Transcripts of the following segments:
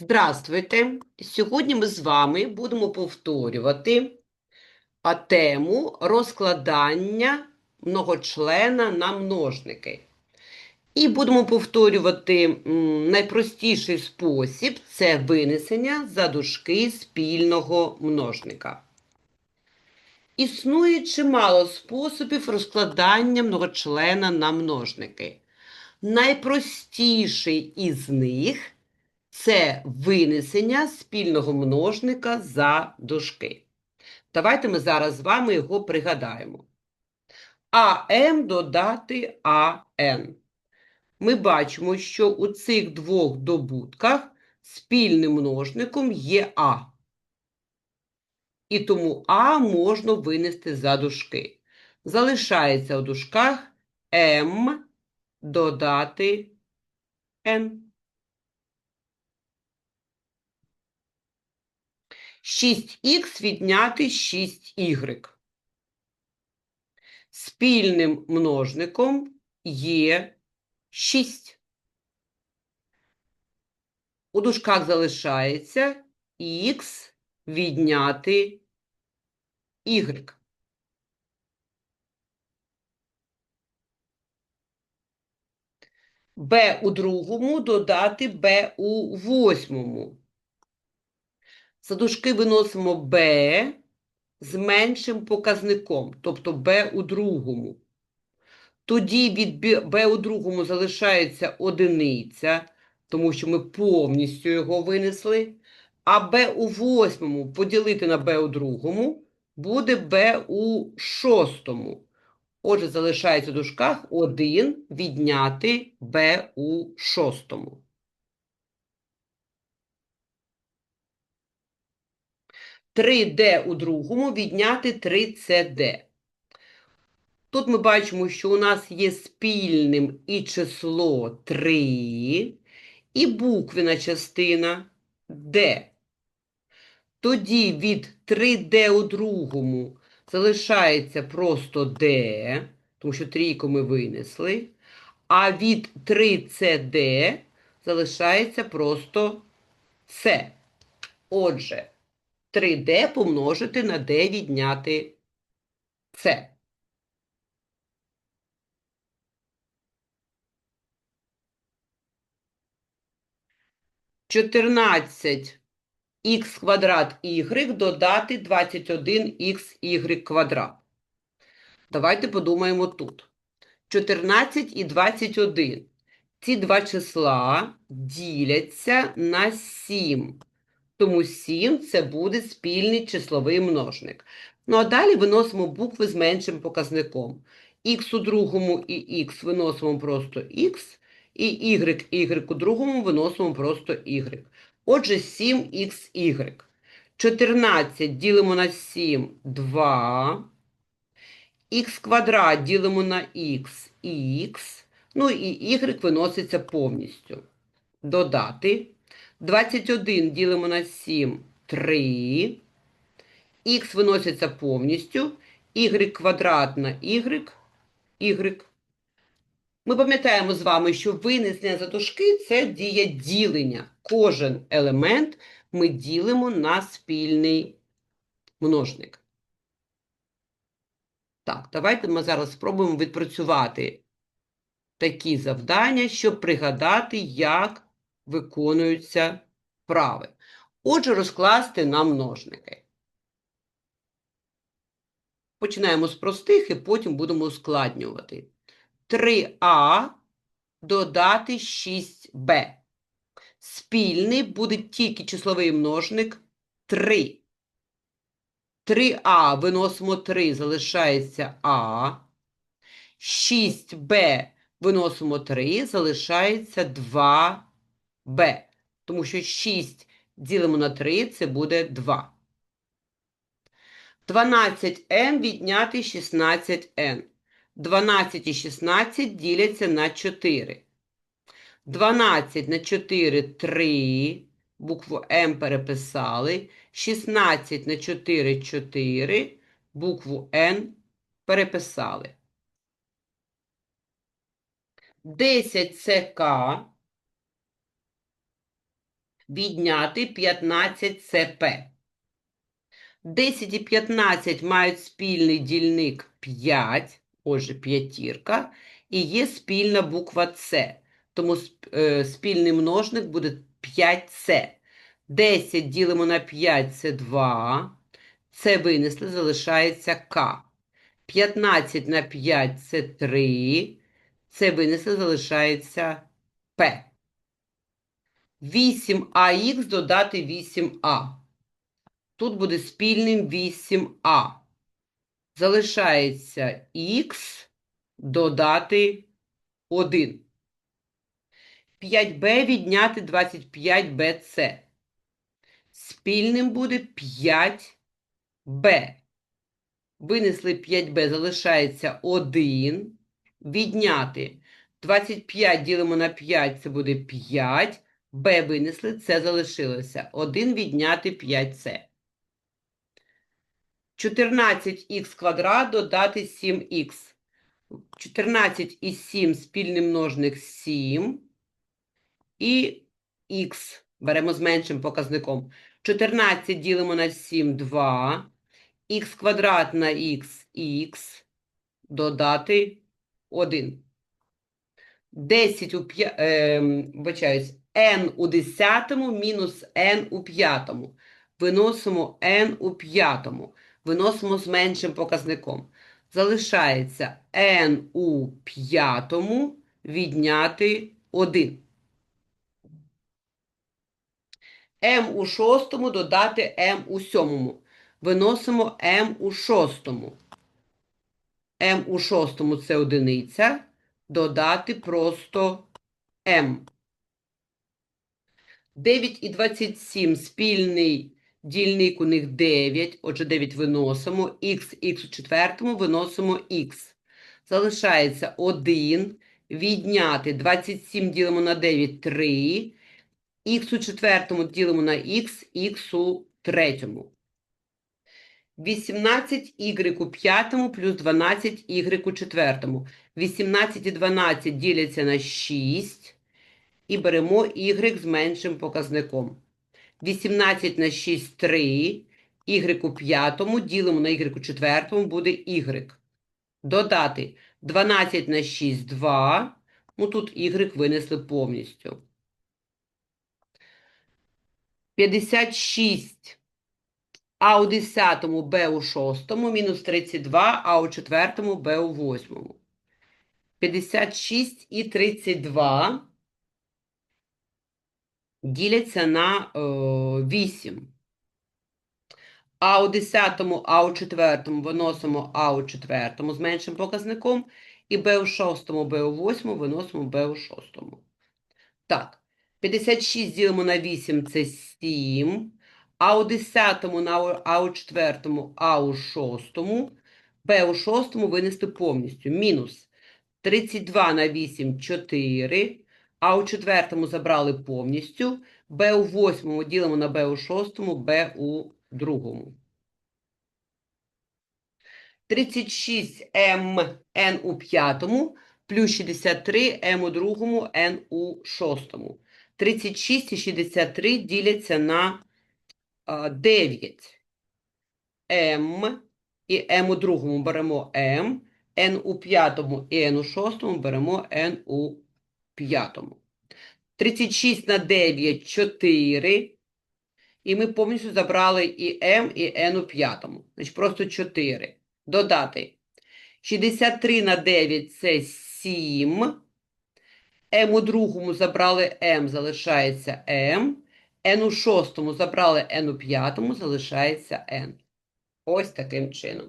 Здравствуйте! Сьогодні ми з вами будемо повторювати тему розкладання многочлена на множники. І будемо повторювати найпростіший спосіб це винесення за дужки спільного множника. Існує чимало способів розкладання многочлена на множники. Найпростіший із них це винесення спільного множника за дужки. Давайте ми зараз з вами його пригадаємо. АМ додати АН. Ми бачимо, що у цих двох добутках спільним множником є А. І тому А можна винести за дужки. Залишається у дужках М додати Н. 6х відняти 6y. Спільним множником є 6. У дужках залишається х відняти y. b у другому додати b у восьмому. За дужки виносимо b з меншим показником, тобто b у другому. Тоді від b у другому залишається одиниця, тому що ми повністю його винесли. А b у восьмому поділити на b у другому буде b у шостому. Отже, залишається в дужках 1 відняти b у шостому. Три d у другому відняти 3cd. Тут ми бачимо, що у нас є спільним і число 3, і буквена частина d. Тоді від 3d у другому залишається просто d, тому що трійку ми винесли. А від 3cd залишається просто c. Отже, 3d помножити на d відняти c. Чотирнадцять х квадрат y додати 21xy квадрат. Давайте подумаємо тут. 14 і 21. Ці два числа діляться на 7. Тому 7 це буде спільний числовий множник. Ну а далі виносимо букви з меншим показником. Х у другому і х виносимо просто х, і y, y у другому виносимо просто y. Отже, 7xy. 14 ділимо на 7 2. Х квадрат ділимо на х, х. Ну і y виноситься повністю. Додати. 21 ділимо на 7 3. Х виноситься повністю. Y квадрат на y, y. Ми пам'ятаємо з вами, що винесення за дужки – це дія ділення. Кожен елемент ми ділимо на спільний множник. Так, давайте ми зараз спробуємо відпрацювати такі завдання, щоб пригадати, як виконуються вправи. Отже, розкласти на множники. Починаємо з простих і потім будемо ускладнювати. 3а додати 6b. Спільний буде тільки числовий множник 3. 3а виносимо 3, залишається А. 6b виносимо 3, залишається 2b. Тому що 6 ділимо на 3, це буде 2. 12n відняти 16n. 12 і 16 діляться на 4. 12 на 4 – 3. Букву М переписали. 16 на 4 – 4. Букву Н переписали. 10 це К. відняти 15 ЦП. 10 і 15 мають спільний дільник 5, отже, п'ятірка, і є спільна буква С, тому е, спільний множник буде 5С. 10 ділимо на 5 – це 2, С винесли, залишається К. 15 на 5 – це 3, С винесли, залишається П. 8АХ додати 8А. Тут буде спільним 8А. Залишається Х додати 1. 5b відняти 25bc. Спільним буде 5b. Винесли 5b, залишається 1. Відняти 25 ділимо на 5, це буде 5. B винесли, це залишилося. 1 відняти 5c. 14х квадрат додати 7х. 14 і 7 спільний множник 7. І х беремо з меншим показником. 14 ділимо на 7 – 2. х квадрат на х – х. Додати 1. 10 у 5, е, вибачаюсь, n у 10 мінус n у 5. Виносимо n у 5. Виносимо з меншим показником. Залишається n у 5 відняти 1. m у 6 додати m у 7. Виносимо m у 6. m у 6 це одиниця. Додати просто m. 9 і 27 спільний дільник у них 9, отже 9 виносимо, х, х у четвертому виносимо х. Залишається 1, відняти 27 ділимо на 9 – 3, х у четвертому ділимо на х, х у третьому. 18y у п'ятому плюс 12y у четвертому. 18 і 12 діляться на 6 і беремо y з меншим показником. 18 на 6 – 3, y у п'ятому ділимо на y у четвертому буде y. Додати 12 на 6 – 2, ну тут y винесли повністю. 56 а у 10 Б у 6 мінус 32, а у 4 Б у 8. 56 і 32 діляться на е, 8. А у 10, а у 4 виносимо А у 4 з меншим показником, і Б у 6, Б у 8 виносимо Б у 6. Так, 56 ділимо на 8 – це 7. А у 10, на а у 4, а у 6, Б у 6 винести повністю. Мінус 32 на 8 – 4. А у 4 забрали повністю. Б у 8 ділимо на Б у 6, Б у 2. 36 М Н у 5 плюс 63 М у 2 Н у 6. 36 і 63 діляться на 9. М і М у другому беремо М, Н у п'ятому і Н у шостому беремо Н у п'ятому. 36 на 9 – 4. І ми повністю забрали і М, і N у п'ятому. Значить, просто 4. Додати. 63 на 9 – це 7. М у другому забрали М, залишається М. N у шостому забрали N у п'ятому, залишається N. Ось таким чином.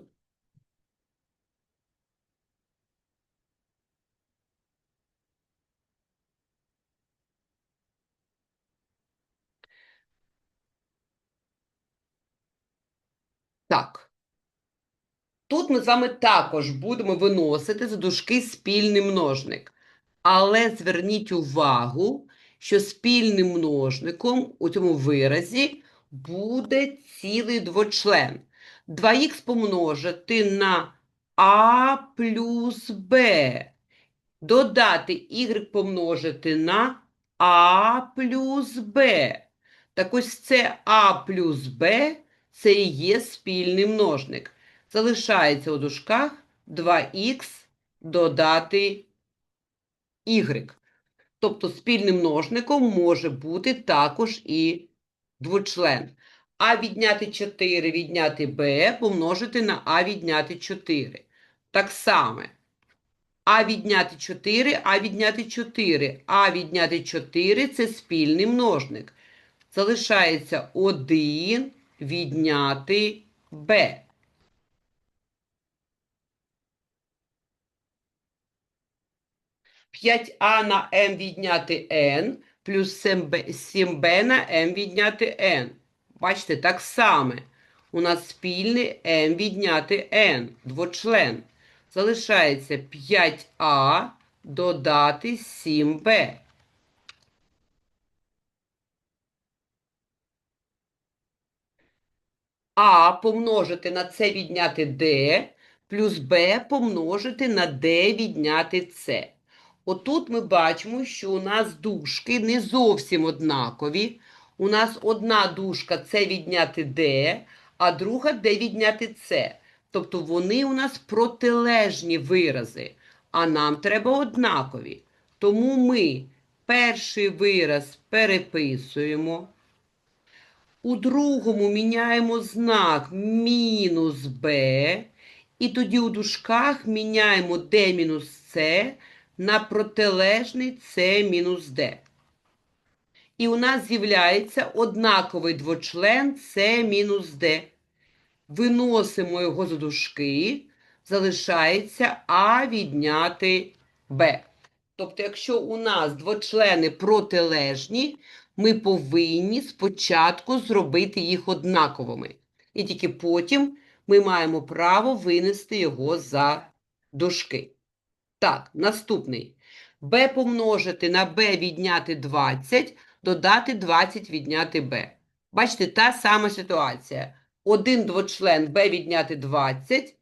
Так. Тут ми з вами також будемо виносити за дужки спільний множник. Але зверніть увагу, що спільним множником у цьому виразі буде цілий двочлен. 2х помножити на а плюс b. Додати y помножити на а плюс b. Так ось це А плюс Б це і є спільний множник. Залишається у дужках 2х додати y. Тобто спільним множником може бути також і двочлен. А відняти 4 відняти Б помножити на А відняти 4. Так само. А відняти 4, А відняти 4. А відняти 4 це спільний множник. Залишається 1 відняти Б. П'ять А на М відняти Н плюс 7Б на М відняти Н. Бачите, так само. У нас спільний М відняти Н, двочлен. Залишається 5А додати 7Б. А помножити на С відняти Д, плюс Б помножити на Д відняти С. Отут ми бачимо, що у нас дужки не зовсім однакові. У нас одна дужка С відняти Д, а друга Д відняти С. Тобто вони у нас протилежні вирази, а нам треба однакові. Тому ми перший вираз переписуємо. У другому міняємо знак мінус b, і тоді у дужках міняємо d мінус c на протилежний c мінус d. І у нас з'являється однаковий двочлен c мінус d. Виносимо його за дужки, залишається А відняти Б. Тобто, якщо у нас двочлени протилежні, ми повинні спочатку зробити їх однаковими. І тільки потім ми маємо право винести його за дужки. Так, наступний. b помножити на b відняти 20, додати 20 відняти b. Бачите, та сама ситуація. Один двочлен b відняти 20,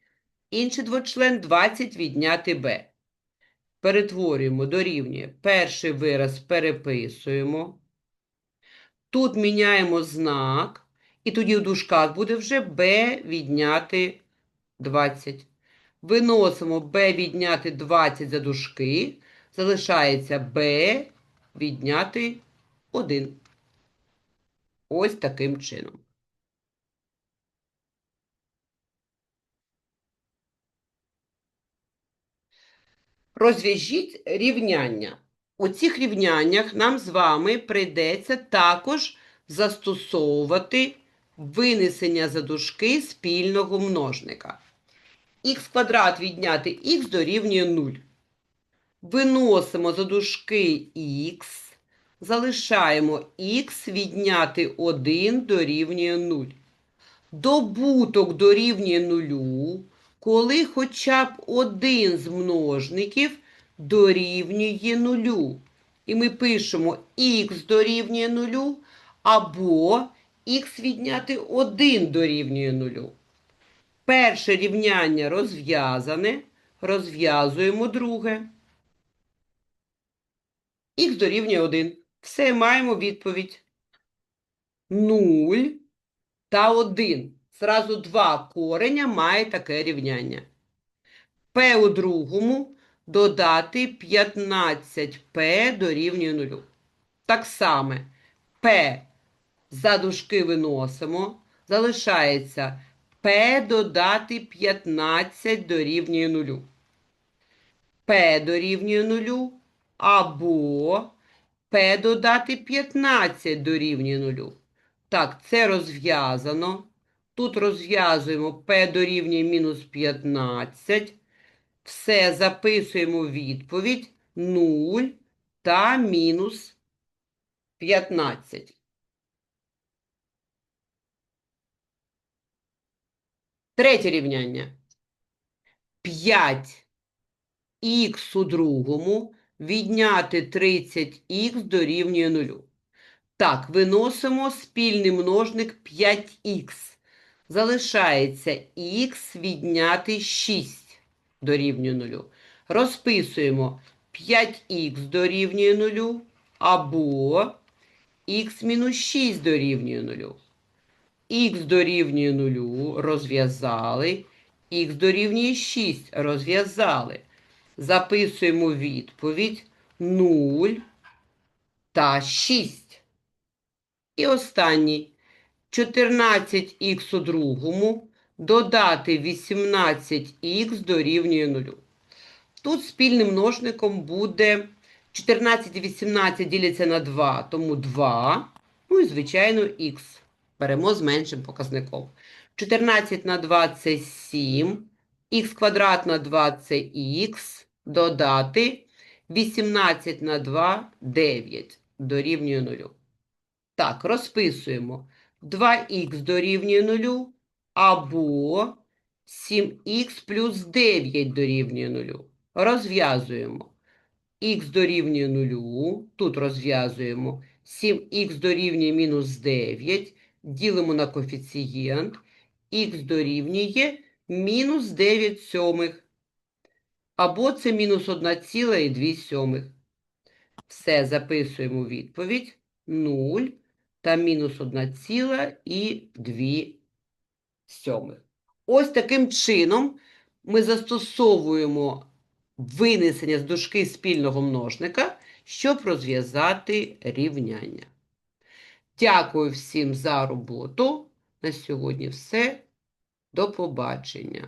інший двочлен 20 відняти b. Перетворюємо, дорівнює. Перший вираз переписуємо. Тут міняємо знак, і тоді в дужках буде вже b відняти 20. Виносимо b відняти 20 за дужки, залишається b відняти 1. Ось таким чином. Розв'яжіть рівняння. У цих рівняннях нам з вами прийдеться також застосовувати винесення за дужки спільного множника. Х квадрат відняти х дорівнює 0. Виносимо за дужки х, залишаємо х відняти 1 дорівнює 0. Добуток дорівнює 0, коли хоча б один з множників дорівнює 0. І ми пишемо х дорівнює 0 або х відняти 1 дорівнює 0. Перше рівняння розв'язане, розв'язуємо друге. Х дорівнює 1. Все, маємо відповідь. 0 та 1. Зразу два кореня має таке рівняння. P у другому додати 15P дорівнює 0. Так само P за дужки виносимо. Залишається P додати 15 дорівнює 0. P дорівнює 0 або P додати 15 дорівнює 0. Так, це розв'язано. Тут розв'язуємо P дорівнює мінус 15. Все записуємо відповідь 0 та мінус 15. Третє рівняння. 5х у другому відняти 30х дорівнює 0. Так, виносимо спільний множник 5х. Залишається х відняти 6 дорівнює 0. Розписуємо 5х дорівнює 0 або х мінус 6 дорівнює 0. Х дорівнює 0, розв'язали. Х дорівнює 6, розв'язали. Записуємо відповідь 0 та 6. І останній. 14х у другому додати 18х дорівнює 0. Тут спільним множником буде 14 і 18 діляться на 2, тому 2. Ну і, звичайно, х. Беремо з меншим показником. 14 на 2 це 7. Х квадрат на 2 це х. Додати 18 на 2 – 9. Дорівнює 0. Так, розписуємо. 2х дорівнює 0 або 7х плюс 9 дорівнює 0. Розв'язуємо. х дорівнює 0, тут розв'язуємо. 7х дорівнює мінус 9, ділимо на коефіцієнт. х дорівнює мінус 9 сьомих. Або це мінус 1,2 сьомих. Все, записуємо відповідь. 0 та мінус 1,2 сьомих. Ось таким чином ми застосовуємо винесення з дужки спільного множника, щоб розв'язати рівняння. Дякую всім за роботу. На сьогодні все. До побачення.